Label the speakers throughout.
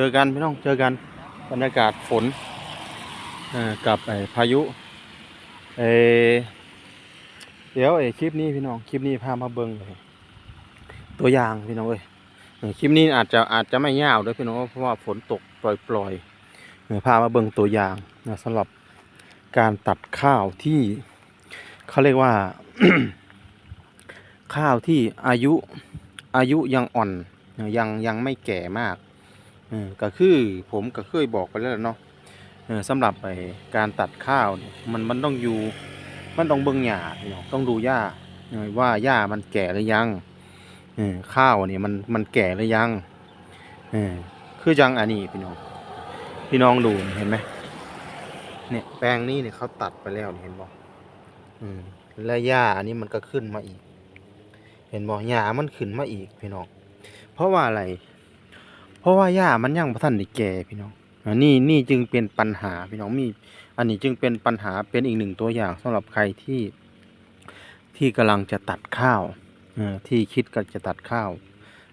Speaker 1: เจอกันพี่น้องเจอกันบรรยากาศฝนกับไอ้พายุเอเดี๋ยวไอ้คลิปนี้พี่น้องคลิปนี้พามาเบิ่งเลยตัวอย่างพี่น้องเอ้ยคลิปนี้อาจจะอาจจะไม่ยาวด้วยพี่น้องเพราะว่าฝนตกปล่อยๆเออพามาเบิ่งตัวอย่างนะสำหรับการตัดข้าวที่เขาเรียกว่า ข้าวที่อายุอายุยังอ่อนยังยังไม่แก่มาก เออก็คือผมก็เคยบอกไปแล้วเนาะเออสำหรับไอ้การตัดข้าวเนี่ยมันมันต้องอยู่ มันต้องเบิ่งหญ้าพี่น้องต้องดูหญ้าเออว่าหญ้ามันแก่หรือยังเออข้าวเนี่ยมันมันแก่หรือยังเออคือจังอันนี้พี่น้องพี่น้องดูเห็นไหมเนี่ยแปลงนี้เนี่ยเขาตัดไปแล้วเห็นบ่อืมและหญ้าอันนี้มันก็ขึ้นมาอีก เห็นบ่หญ้ามันขึ้นมาอีกพี่น้องเพราะว่าอะไร ราะว่าหญ้ามันยังบ่ทันได้แก่พี่น้องอันนี้นี่จึงเป็นปัญหาพี่น้องมี อันนี้จึงเป็นปัญหาเป็นอีกหนึ่งตัวอย่างสำหรับใครที่ที่กำลังจะตัดข้าวอที่คิดก็จะตัดข้าว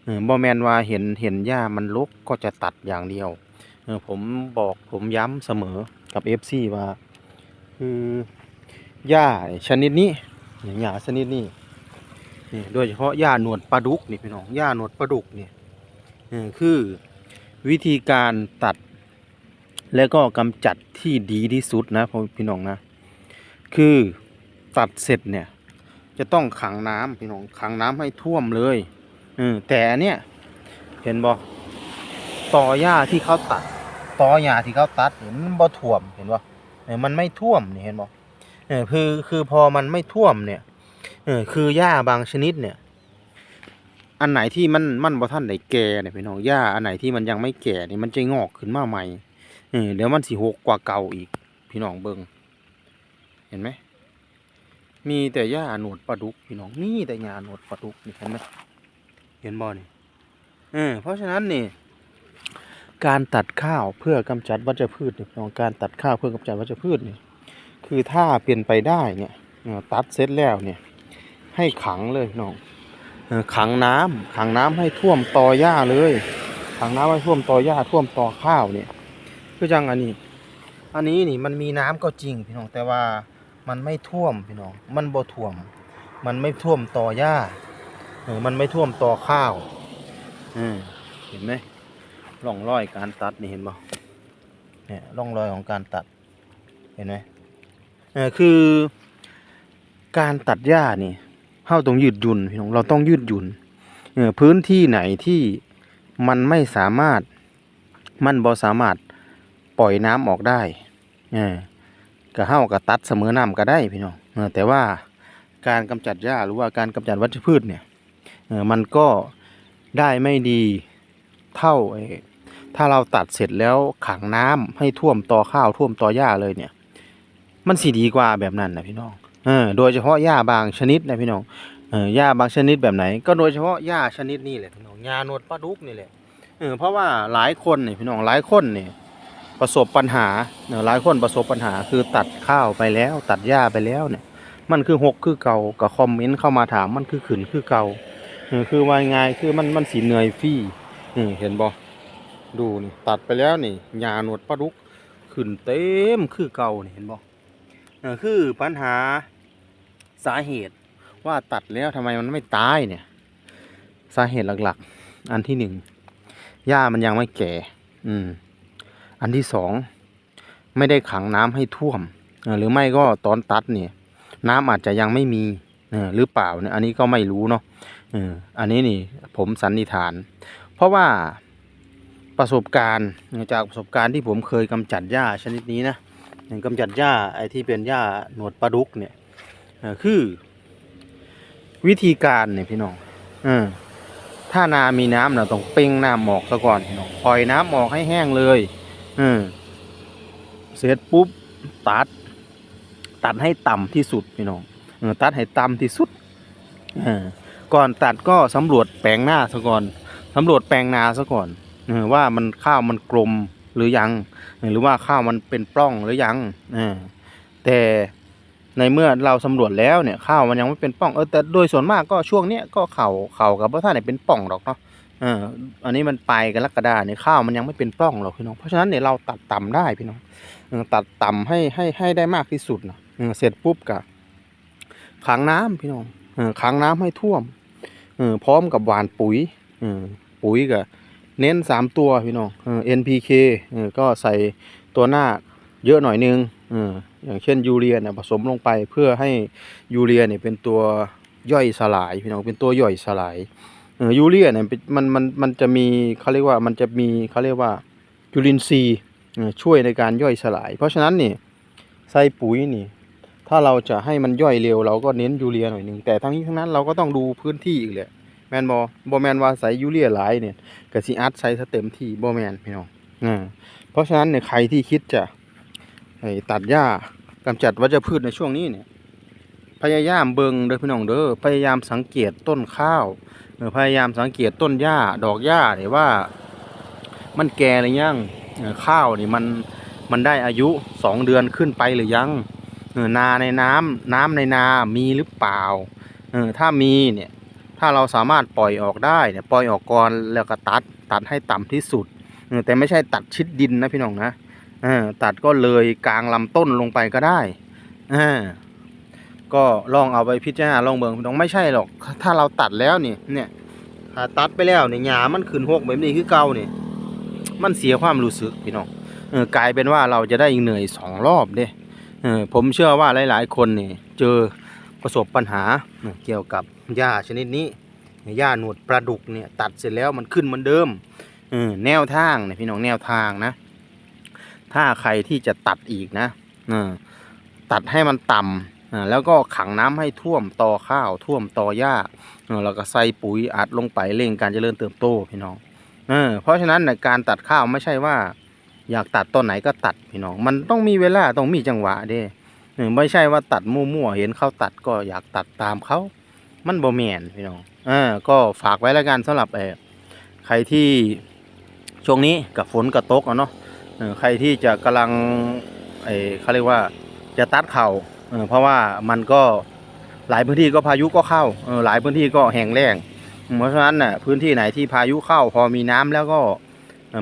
Speaker 1: เอแมนว่าเห็นเห็นหญ้ามันรกก็จะตัดอย่างเดียวอผมบอกผมย้ำเสมอกับ FC ว่าคือหญ้าชนิดนี้หญ้าชนิดนี้นี่โดยเฉพาะหญ้าหนวดปลาดุกนี่พี่น้องหญ้าหนวดปลาดุกเนี่เออ คือวิธีการตัด และก็กำจัดที่ดีที่สุดนะพ,พี่น้องนะ คือตัดเสร็จเนี่ย จะต้องขังน้ำพี่น้องขังน้ำให้ท่วมเลยเออแต่อันเนี้ยเห็นบ่ต่อหญ้าที่เขาตัด ต่อหญ้าที่เขาตัดเนี่ยมันบ่ท่วมเห็นบ่เออมันไม่ท่วมเห็นบ่เออคือคือพอมันไม่ท่วมเนี่ยเออคือหญ้าบางชนิดเนี่ย อันไหนที่มันมันบ่ทันได้แก่เนี่ยพี่น้องหญ้าอันไหนที่มันยังไม่แก่เนี่ยมันจะงอกขึ้นมาใหม่เออเดี๋ยวมันสิหกกว่าเก่าอีก พี่น้องเบิ่งเห็นไหมมีแต่หญ้าหนวดปลาดุกพี่น้องมีแต่หญ้าหนวดปลาดุกนี่เห็นไหมเห็นบ่นี่เออเพราะฉะนั้นนี่การตัดข้าวเพื่อกำจัดวัชพืชเนี่ยพี่น้องการตัดข้าวเพื่อกำจัดวัชพืชเนี่ยคือถ้าเป็นไปได้เนี่ยตัดเสร็จแล้วเนี่ย ให้ขังเลยน้อง ขังน้ำขังน้ำให้ท่วมตอหญ้าเลย ขังน้ำให้ท่วมตอหญ้าท่วมตอข้าวเนี่ยคือจังอันนี้ อันนี้นี่มันมีน้ำก็จริงพี่น้องแต่ว่ามันไม่ท่วมพี่น้องมันบ่ท่วม มันไม่ท่วมตอหญ้าเออมันไม่ท่วมตอข้าวเออเห็นไหมร่องรอยการตัดนี่เห็นบ่เนี่ยร่องรอยของการตัดเห็นไหมเออคือการตัดหญ้านี่ เฮาต้องยืดหยุ่นพี่น้องเราต้องยืดหยุ่นเออพื้นที่ไหนที่มันไม่สามารถมันบ่สามารถปล่อยน้ำออกได้เออก็เฮาก็ตัดเสมอน้ำก็ได้พี่น้องเออแต่ว่าการกำจัดหญ้าหรือว่าการกำจัดวัชพืชเนี่ยเออมันก็ได้ไม่ดีเท่าถ้าเราตัดเสร็จแล้วขังน้ำให้ท่วมต่อข้าวท่วมต่อหญ้าเลยเนี่ย มันสิดีกว่าแบบนั้นนะพี่น้อง โดยเฉพาะหญ้าบางชนิดนะพี่น้องเออหญ้าบางชนิดแบบไหน ก็โดยเฉพาะหญ้าชนิดนี้แหละพี่น้องหญ้าหนวดปลาดุกนี่แหละเออเพราะว่าหลายคนนี่พี่น้องหลายคนนี่ประสบปัญหาเออหลายคนประสบปัญหาคือตัดข้าวไปแล้ว ตัดหญ้าไปแล้วเนี่ย มันคือหกคือเก่าก็คอมเมนต์เข้ามาถามมันคือขืนคือเก่าเออคือว่าไงคือมันมันสีเหนื่อยฟี่นี่เห็นบ่ดูนี่ตัดไปแล้วนี่หญ้าหนวดปลาดุกขึ้นเต็มคือเก่านี่เห็นบ่เออคือปัญหา สาเหตุว่าตัดแล้วทำไมมันไม่ตายเนี่ย สาเหตุหลักๆ อันที่หนึ่งหญ้ามันยังไม่แก่ อืม อันที่สองไม่ได้ขังน้ำให้ท่วมหรือไม่ก็ตอนตัดเนี่ย น้ำอาจจะยังไม่มีหรือเปล่าเนี่ย อันนี้ก็ไม่รู้เนาะอันนี้นี่ ผมสันนิษฐาน เพราะว่าประสบการณ์จากประสบการณ์ที่ผมเคยกำจัดหญ้าชนิดนี้นะอย่างกำจัดหญ้าไอ้ที่เป็นหญ้าหนวดปลาดุกเนี่ย คือ วิธีการเนี่ยพี่น้องอถ้านามีน้ำเราต้องเป่งน้ำหมอกซะก่อนพี่น้องปล่อยน้ำออกให้แห้งเลยเออเสร็จปุ๊บตัด ตัดให้ต่ำที่สุดพี่น้องอตัดให้ต่ำที่สุดก่อนตัดก็สำรวจแปลงหน้าซะก่อนสำรวจแปลงนาซะก่อนอว่ามันข้าวมันกลมหรือยัง หรือว่าข้าวมันเป็นปล้องหรือยังแต่ ในเมื่อเราสำรวจแล้วเนี่ยข้าวมันยังไม่เป็นปล้องเออแต่โดยส่วนมากก็ช่วงเนี้ยก็เข่าเข่ากับพระท่านเนี่ยเป็นปล้องหรอกเนาะเอออันนี้มันไปลายกรกฎาเนี่ยข้าวมันยังไม่เป็นปล้องหรอกพี่น้องเพราะฉะนั้นเนี่ยเราตัดต่ำได้พี่น้องตัดต่ำให้ให้ให้ได้มากที่สุดนะเสร็จปุ๊บกับขังน้ำพี่น้องเออขังน้ำให้ท่วมเออพร้อมกับหวานปุ๋ยเออปุ๋ยกับเน้นสามตัวพี่น้องเออ NPK เออก็ใส่ตัวหน้าเยอะหน่อยนึง อย่างเช่นยูเรียนี่ยผสมลงไปเพื่อให้ยูเรียเนี่ยเป็นตัวย่อยสลายพี่น้องเป็นตัวย่อยสลายยูเรียเนี่ยมันมันมันจะมีเขาเรียกว่ามันจะมีเขาเรียกว่าจุลินทรีย์ช่วยในการย่อยสลาย เพราะฉะนั้นนี่ใส่ปุ๋ยนี่ ถ้าเราจะให้มันย่อยเร็ว เราก็เน้นยูเรียหน่อยหนึ่งแต่ทั้งนี้ทั้งนั้นเราก็ต้องดูพื้นที่อีกแหละแมนบอบอแมนว่าใส่ยูเรียหลายเนี่ยกสิอัดใส่เต็มที่บอแมนพี่น้องอ่าเพราะฉะนั้นเนี่ยใครที่คิดจะ ไอ้ตัดหญ้ากำจัดวัชพืชในช่วงนี้เนี่ยพยายามเบิงเด้อพี่น้องเด้อพยายามสังเกตต้นข้าวเออพยายามสังเกตต้นหญ้าดอกหญ้าเนี่ยว่า มันแก่หรือยังข้าวนี่มันมันได้อายุสองเดือนขึ้นไปหรือยังนาในน้ำน้ำในนามีหรือเปล่าถ้ามีเนี่ยถ้าเราสามารถปล่อยออกได้เนี่ยปล่อยออกก่อนแล้วก็ตัดตัดให้ต่ำที่สุดแต่ไม่ใช่ตัดชิดดินนะพี่น้องนะ ตัดก็เลยกลางลำต้นลงไปก็ได้ก็ลองเอาไปพิจารณาลองเบิ่งน้องไม่ใช่หรอก ถ้าเราตัดแล้วนี่เนี่ยถ้าตัดไปแล้วเนี่ยหญ้ามันขึ้นหกแบบนี้คือเก่าเนี่ยมันเสียความรู้สึกพี่น้องเออกลายเป็นว่าเราจะได้เหนื่อยสองรอบเด้เออผมเชื่อว่าหลาย ๆ คนนี่เจอประสบปัญหาเออเกี่ยวกับหญ้าชนิดนี้หญ้าหนวดปลาดุกเนี่ยตัดเสร็จแล้วมันขึ้นเหมือนเดิมเออแนวทางเนี่ยพี่น้องแนวทางนะ ถ้าใครที่จะตัดอีกนะตัดให้มันต่ำแล้วก็ขังน้ำให้ท่วมตอข้าวท่วมตอหญ้าเออแล้วก็ใส่ปุ๋ยอัดลงไปเร่งการเจริญเติบโตพี่น้องเพราะฉะนั้นในการตัดข้าวไม่ใช่ว่า อยากตัดต้นไหนก็ตัดพี่น้อง มันต้องมีเวลาต้องมีจังหวะเด้อไม่ใช่ว่าตัดมั่วๆเห็นเขาตัดก็อยากตัดตามเขามันบ่แมนพี่น้องเออก็ฝากไว้แล้วกันสำหรับเออใครที่ช่วงนี้กับฝนกับตกอะเนาะ ใครที่จะกำลังเออเขาเรียกว่าจะตัดเข่าเออเพราะว่ามันก็หลายพื้นที่ก็พายุก็เข้าหลายพื้นที่ก็แห้งแล้งเพราะฉะนั้นน่ะพื้นที่ไหนที่พายุเข้าพอมีน้ำแล้วก็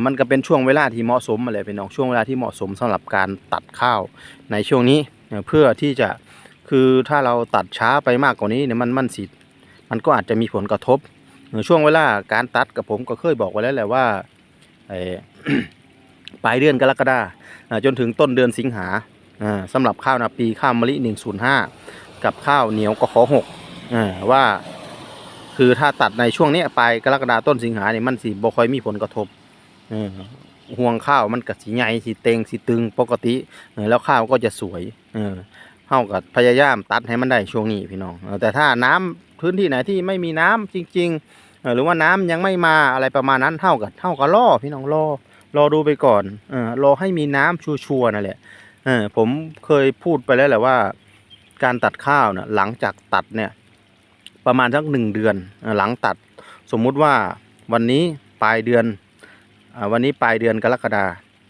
Speaker 1: มันก็เป็นช่วงเวลาที่เหมาะสมมาเลยเป็นน้องช่วงเวลาที่เหมาะสมสำหรับการตัดข้าวในช่วงนี้เพื่อที่จะคือถ้าเราตัดช้าไปมากกว่านี้เนี่ยมันมันสิมันก็อาจจะมีผลกระทบช่วงเวลาการตัดกับผมก็เคยบอกไว้แล้วแหละว่า ปลายเดือนกรกฎาคมจนถึงต้นเดือนสิงหาอ่าสำหรับข้าวนาปีข้าวมะลิ 105 กับข้าวเหนียวกขอ6ว่า คือถ้าตัดในช่วงนี้ปลายกรกฎาต้นสิงหาเนี่ยมันสิบ่ค่อยมีผลกระทบห่วงข้าวมันก็สิใหญ่สิเต็งสิตึงปกติแล้วข้าวก็จะสวยเออเฮากับพยายามตัดให้มันได้ช่วงนี้พี่น้องแต่ถ้าน้ำพื้นที่ไหนที่ไม่มีน้ำจริง ๆ หรือว่าน้ำยังไม่มาอะไรประมาณนั้นเท่ากับเท่ากับรอพี่น้องรอ รอดูไปก่อนเออรอให้มีน้ำชัวร์ๆนั่นแหละเออผมเคยพูดไปแล้วแหละว่า การตัดข้าวเนี่ยหลังจากตัดเนี่ย ประมาณสักหนึ่งเดือนหลังตัด สมมุติว่าวันนี้ปลายเดือนอ่าวันนี้ปลายเดือนกรกฎา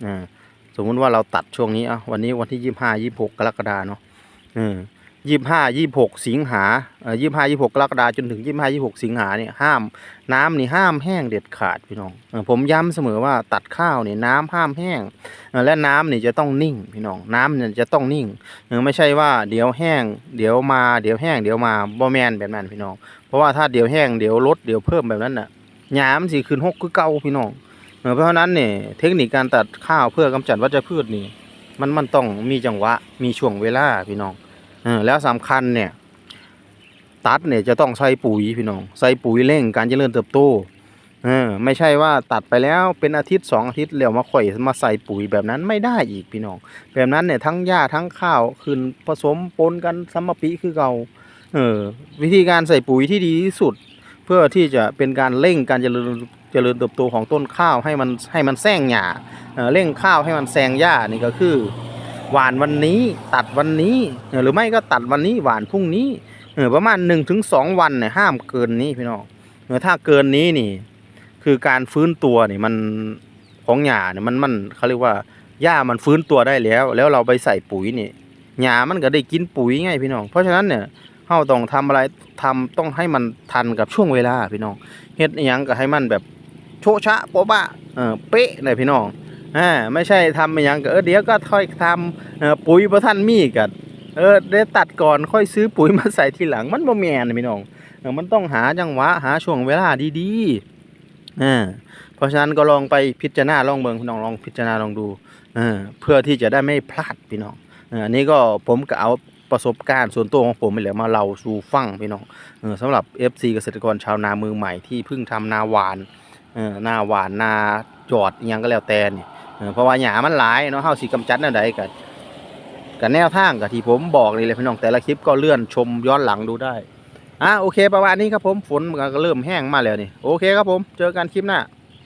Speaker 1: อ่าสมมุติว่าเราตัดช่วงนี้อะวันนี้วันที่ยี่ห้ายี่หกกรกฎาเนาะ ยี่ห้ายี่หกสิงหาเอ่อยี่ห้ายี่หกกรกฎาจนถึงยี่ห้ายี่หกสิงหาเนี่ยห้าม น้ำนี่ห้ามแห้งเด็ดขาดพี่น้องผมย้ำเสมอว่าตัดข้าวเนี่ยน้ำห้ามแห้งและน้ำนี่จะต้องนิ่งพี่น้องน้ำเนี่ยจะต้องนิ่งเออไม่ใช่ว่าเดี๋ยวแห้ง เดี๋ยวมาเดี๋ยวแห้งเดี๋ยวมาบ่แมนแบบนั้นพี่น้องเพราะว่าถ้าเดี๋ยวแห้งเดี๋ยวลดเดี๋ยวเพิ่มแบบนั้นน่ะหยามสิขึ้นหกคือเก่าพี่น้องเออเพราะฉะนั้นเนี่ยเทคนิคการตัดข้าวเพื่อกำจัดวัชพืชนี่มันมันต้องมีจังหวะมีช่วงเวลาพี่น้อง แล้วสำคัญเนี่ย ตัดเนี่ยจะต้องใส่ปุ๋ยพี่น้อง ใส่ปุ๋ยเร่งการเจริญเติบโตเออไม่ใช่ว่าตัดไปแล้วเป็นอาทิตย์สองอาทิตย์แล้วมาข่อยมาใส่ปุ๋ยแบบนั้นไม่ได้อีกพี่น้อง แบบนั้นเนี่ยทั้งหญ้าทั้งข้าวขึ้นผสมปนกันซัมปีคือเก่าเออวิธีการใส่ปุ๋ยที่ดีที่สุด เพื่อที่จะเป็นการเร่งการเจริญเจริญเติบโตของต้นข้าวให้มันให้มันแซงหญ้าเออเร่งข้าวให้มันแซงหญ้านี่ก็คือ หวานวันนี้ตัดวันนี้หรือไม่ก็ตัดวันนี้หวานพรุ่งนี้เออประมาณหนึ่งถึงสองวันเนี่ยห้ามเกินนี้พี่น้องเออถ้าเกินนี้นี่ คือการฟื้นตัวนี่มันของหญ้าเนี่ยมันมันเขาเรียกว่าหญ้ามันฟื้นตัวได้แล้ว แล้วเราไปใส่ปุ๋ยนี่หญ้ามันก็ได้กินปุ๋ยไงพี่น้อง เพราะฉะนั้นเนี่ยเราต้องทำอะไรทำต้องให้มันทันกับช่วงเวลาพี่น้องเฮ็ดอหยังก็ให้มันแบบโชะชะโปะบะเออเป๊ะเลยพี่น้อง อ่าไม่ใช่ทำไปยังเออเดี๋ยวก็ค่อยทำปุ๋ยบ่ทันมีกันเออเดี๋ยวตัดก่อนค่อยซื้อปุ๋ยมาใส่ทีหลังมันบ่แม่นพี่น้องเออมันต้องหาจังหวะหาช่วงเวลาดีๆอ่าเพราะฉะนั้นก็ลองไปพิจารณาลองเบิ่งพี่น้องลองพิจารณาลองดูเออเพื่อที่จะได้ไม่พลาดพี่น้องอันนี้ก็ผมก็เอาประสบการณ์ส่วนตัวของผมไปแหละมาเล่าสู่ฟังพี่น้องเออสำหรับ FC เกษตรกรชาวนามือใหม่ที่เพิ่งทำนาหวานเออนาหวานนาจอดอยังก็แล้วแต่นี่เออ เพราะว่าหยามันหลายเนาะเฮาสิกำจัดแนวใดก็ก็แนวทางก็ที่ผมบอกนี่เลยพี่น้องแต่ละคลิปก็เลื่อนชมย้อนหลังดูได้อะโอเคประมาณนี้ครับผมฝนก็เริ่มแห้งมาแล้วนี่โอเคครับผมเจอกันคลิปหน้า